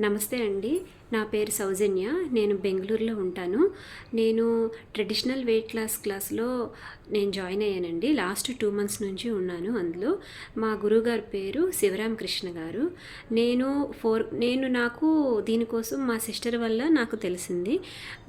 నమస్తే అండి. నా పేరు సౌజన్య. నేను బెంగళూరులో ఉంటాను. నేను ట్రెడిషనల్ వెయిట్ లాస్ క్లాస్లో నేను జాయిన్ అయ్యానండి. లాస్ట్ టూ మంత్స్ నుంచి ఉన్నాను అందులో. మా గురువుగారి పేరు శివరామకృష్ణ గారు. నేను ఫోర్ నేను నాకు దీనికోసం మా సిస్టర్ వల్ల నాకు తెలిసింది.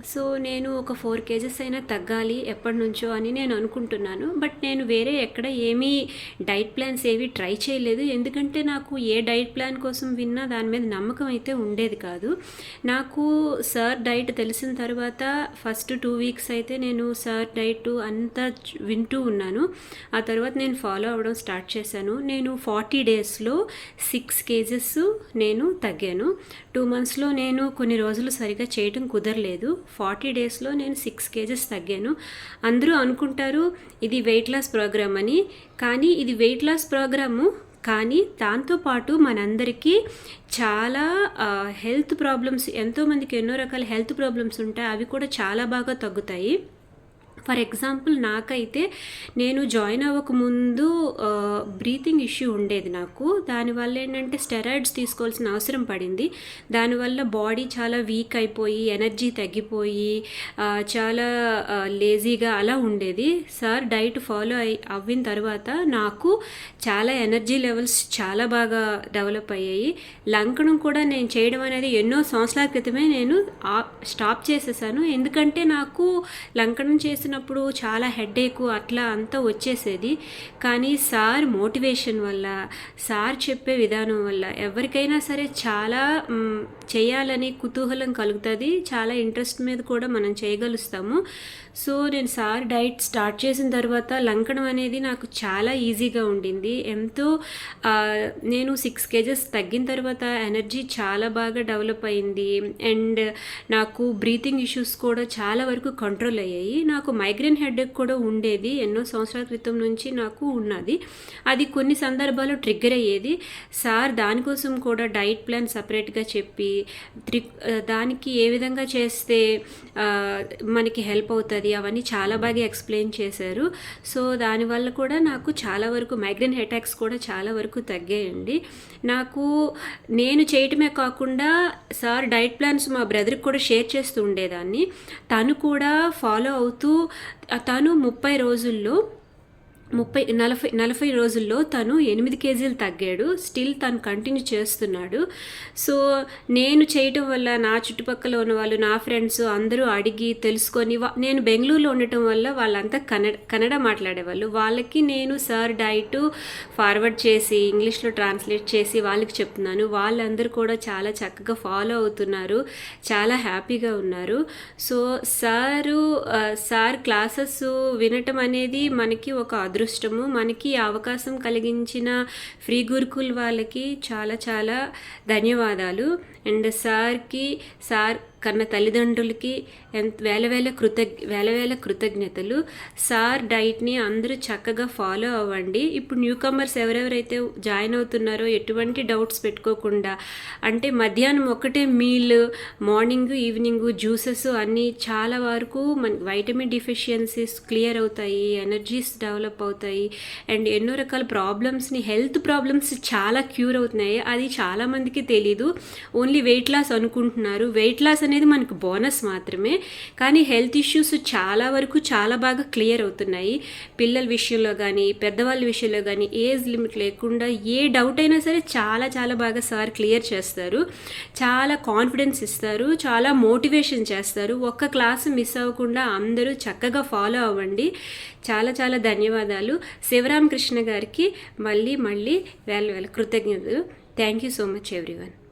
సో నేను ఒక ఫోర్ కేజెస్ అయినా తగ్గాలి ఎప్పటి నుంచో అని నేను అనుకుంటున్నాను. బట్ నేను వేరే ఎక్కడ ఏమీ డైట్ ప్లాన్స్ ఏవి ట్రై చేయలేదు. ఎందుకంటే నాకు ఏ డైట్ ప్లాన్ కోసం విన్నా దాని మీద నమ్మకం అయితే ఉండేది కాదు. నాకు సార్ డైట్ తెలిసిన తర్వాత ఫస్ట్ టూ వీక్స్ అయితే నేను సార్ డైట్ అంతా వింటూ ఉన్నాను. ఆ తర్వాత నేను ఫాలో అవ్వడం స్టార్ట్ చేశాను. నేను ఫార్టీ డేస్లో సిక్స్ కేజెస్ నేను తగ్గాను. టూ మంత్స్లో నేను కొన్ని రోజులు సరిగా చేయడం కుదరలేదు. ఫార్టీ డేస్లో నేను సిక్స్ కేజెస్ తగ్గాను. అందరూ అనుకుంటారు ఇది వెయిట్ లాస్ ప్రోగ్రామ్ అని. కానీ ఇది వెయిట్ లాస్ ప్రోగ్రాము కానీ దాంతోపాటు మనందరికీ చాలా హెల్త్ ప్రాబ్లమ్స్ ఎంతోమందికి ఎన్నో రకాల హెల్త్ ప్రాబ్లమ్స్ ఉంటాయి అవి కూడా చాలా బాగా తగ్గుతాయి. ఫర్ ఎగ్జాంపుల్ నాకైతే నేను జాయిన్ అవ్వక ముందు బ్రీతింగ్ ఇష్యూ ఉండేది నాకు. దానివల్ల ఏంటంటే స్టెరాయిడ్స్ తీసుకోవాల్సిన అవసరం పడింది. దానివల్ల బాడీ చాలా వీక్ అయిపోయి ఎనర్జీ తగ్గిపోయి చాలా లేజీగా అలా ఉండేది. సార్ డైట్ ఫాలో అయి అవ్విన తర్వాత నాకు చాలా ఎనర్జీ లెవెల్స్ చాలా బాగా డెవలప్ అయ్యాయి. లంకనం కూడా నేను చేయడం అనేది ఎన్నో సంవత్సరాల క్రితమే నేను స్టాప్ చేసేసాను. ఎందుకంటే నాకు లంకనం చేసినప్పుడు చాలా హెడేక్ అట్లా అంతా వచ్చేసేది. కానీ సార్ మోటివేషన్ వల్ల సార్ చెప్పే విధానం వల్ల ఎవరికైనా సరే చాలా చేయాలని కుతూహలం కలుగుతుంది. చాలా ఇంట్రెస్ట్ మీద కూడా మనం చేయగలుస్తాము. సో నేను సార్ డైట్ స్టార్ట్ చేసిన తర్వాత లంకడం అనేది నాకు చాలా ఈజీగా ఉండింది. ఎంతో నేను సిక్స్ కేజెస్ తగ్గిన తర్వాత ఎనర్జీ చాలా బాగా డెవలప్ అయింది. అండ్ నాకు బ్రీతింగ్ ఇష్యూస్ కూడా చాలా వరకు కంట్రోల్ అయ్యాయి. నాకు మైగ్రేన్ హెడేక్ కూడా ఉండేది. ఎన్నో సంవత్సరాల క్రితం నుంచి నాకు ఉన్నది. అది కొన్ని సందర్భాల్లో ట్రిగ్గర్ అయ్యేది. సార్ దానికోసం కూడా డైట్ ప్లాన్ సపరేట్గా చెప్పి త్రి దానికి ఏ విధంగా చేస్తే మనకి హెల్ప్ అవుతుంది అవన్నీ చాలా బాగా ఎక్స్ప్లెయిన్ చేశారు. సో దానివల్ల కూడా నాకు చాలా వరకు మైగ్రేన్ హెటాక్స్ కూడా చాలా వరకు తగ్గాయండి. నాకు నేను చేయటమే కాకుండా సార్ డైట్ ప్లాన్స్ మా బ్రదర్కి కూడా షేర్ చేస్తూ ఉండేదాన్ని. తను కూడా ఫాలో అవుతూ తను ముప్పై రోజుల్లో ముప్పై నలభై నలభై రోజుల్లో తను ఎనిమిది కేజీలు తగ్గాడు. స్టిల్ తను కంటిన్యూ చేస్తున్నాడు. సో నేను చేయటం వల్ల నా చుట్టుపక్కల ఉన్న వాళ్ళు నా ఫ్రెండ్స్ అందరూ అడిగి తెలుసుకొని నేను బెంగళూరులో ఉండటం వల్ల వాళ్ళంతా కన్నడ కన్నడ మాట్లాడేవాళ్ళు. వాళ్ళకి నేను సార్ డైట్ ఫార్వర్డ్ చేసి ఇంగ్లీష్లో ట్రాన్స్లేట్ చేసి వాళ్ళకి చెప్తున్నాను. వాళ్ళందరూ కూడా చాలా చక్కగా ఫాలో అవుతున్నారు. చాలా హ్యాపీగా ఉన్నారు. సో సారు సార్ క్లాసెస్ వినటం అనేది మనకి ఒక అదృష్టము. మనకి అవకాశం కలిగించిన ఫ్రీ గురుకుల్ వాళ్ళకి చాలా చాలా ధన్యవాదాలు. అండ్ సార్కి సార్ కన్న తల్లిదండ్రులకి ఎంత వేల వేల కృతజ్ఞ వేల వేల కృతజ్ఞతలు. సార్ డైట్ని అందరూ చక్కగా ఫాలో అవ్వండి. ఇప్పుడు న్యూ కమర్స్ ఎవరెవరైతే జాయిన్ అవుతున్నారో ఎటువంటి డౌట్స్ పెట్టుకోకుండా అంటే మధ్యాహ్నం ఒకటే మీల్ మార్నింగ్ ఈవినింగ్ జ్యూసెస్ అన్నీ చాలా వరకు మన వైటమిన్ డిఫిషియన్సీస్ క్లియర్ అవుతాయి ఎనర్జీస్ డెవలప్ అవుతాయి. అండ్ ఎన్నో రకాల ప్రాబ్లమ్స్ని హెల్త్ ప్రాబ్లమ్స్ చాలా క్యూర్ అవుతున్నాయి. అది చాలామందికి తెలీదు. ఓన్లీ వెయిట్ లాస్ అనుకుంటున్నారు. వెయిట్ లాస్ అనేది మనకు బోనస్ మాత్రమే. కానీ హెల్త్ ఇష్యూస్ చాలా వరకు చాలా బాగా క్లియర్ అవుతున్నాయి. పిల్లల విషయంలో కానీ పెద్దవాళ్ళ విషయంలో కానీ ఏజ్ లిమిట్ లేకుండా ఏ డౌట్ అయినా సరే చాలా చాలా బాగా సార్ క్లియర్ చేస్తారు. చాలా కాన్ఫిడెన్స్ ఇస్తారు. చాలా మోటివేషన్ చేస్తారు. ఒక్క క్లాసు మిస్ అవ్వకుండా అందరూ చక్కగా ఫాలో అవ్వండి. చాలా చాలా ధన్యవాదాలు. శివరామకృష్ణ గారికి మళ్ళీ మళ్ళీ వేల వేల కృతజ్ఞతలు. Thank you so much everyone.